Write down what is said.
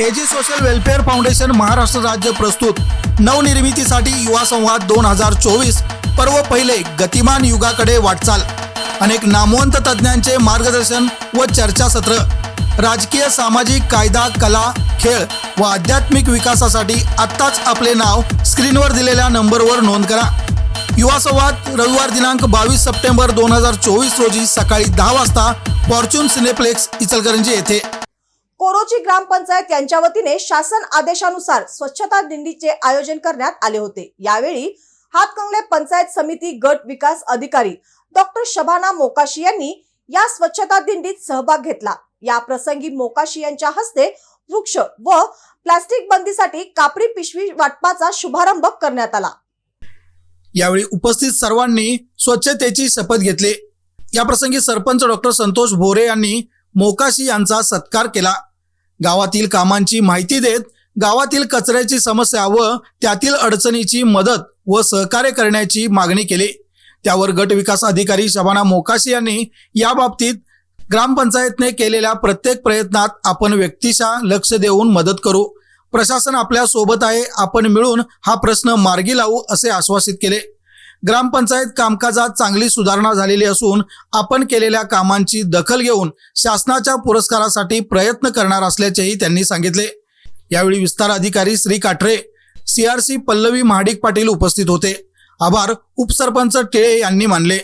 AG social welfare foundation Maharashtra राज्य प्रस्तुत. नवनिर्मितीसाठी युवा संवाद दोन हजार चोवीस. पर्व पहिले गतिमान युगाकडे वाटचाल. अनेक नामवंत तज्ज्ञांचे मार्गदर्शन व चर्चासत्र. राजकीय सामाजिक कायदा कला खेळ व आध्यात्मिक विकासासाठी आत्ताच आपले नाव स्क्रीनवर दिलेल्या नंबरवर नोंद करा. युवा संवाद रविवार दिनांक बावीस सप्टेंबर दोन हजार चोवीस रोजी सकाळी दहा वाजता फॉर्च्यून सिनेप्लेक्स इचलकरंजी येथे. कोरोची ग्रामपंचायत यांच्या वतीने शासन आदेशानुसार स्वच्छता दिंडीचे आयोजन करण्यात आले होते. यावेळी हातकंगले पंचायत समिती गट विकास अधिकारी डॉक्टर शबाना मोकाशी यांनी या स्वच्छता दिंडीत सहभाग घेतला. या प्रसंगी मोकाशी यांच्या हस्ते वृक्ष व प्लास्टिक बंदीसाठी कापडी पिशवी वाटपाचा शुभारंभ करण्यात आला. यावेळी उपस्थित सर्वांनी स्वच्छतेची शपथ घेतली. या प्रसंगी सरपंच डॉक्टर संतोष भोरे यांनी मोकाशी यांचा सत्कार केला. गावातील कामांची माहिती देत गावातील कचऱ्याची समस्या व त्यातील अडचणीची मदत व सहकार्य करण्याची मागणी केली. त्यावर गट विकास अधिकारी शबाना मोकाशी यांनी याबाबतीत ग्रामपंचायतने केलेल्या प्रत्येक प्रयत्नात आपण व्यक्तीशा लक्ष देऊन मदत करू. प्रशासन आपल्यासोबत आहे आपण मिळून हा प्रश्न मार्गी लावू असे आश्वासित केले. ग्रामपंचायत कामकाजात चांगली सुधारणा झालेली असून आपण केलेल्या कामांची दखल घेऊन शासनाच्या पुरस्कारासाठी प्रयत्न करणार असल्याचेही त्यांनी सांगितले. यावेळी विस्तार अधिकारी श्री काठरे सीआरसी पल्लवी महाडिक पाटील उपस्थित होते. आभार उपसरपंच टिळे यांनी मानले.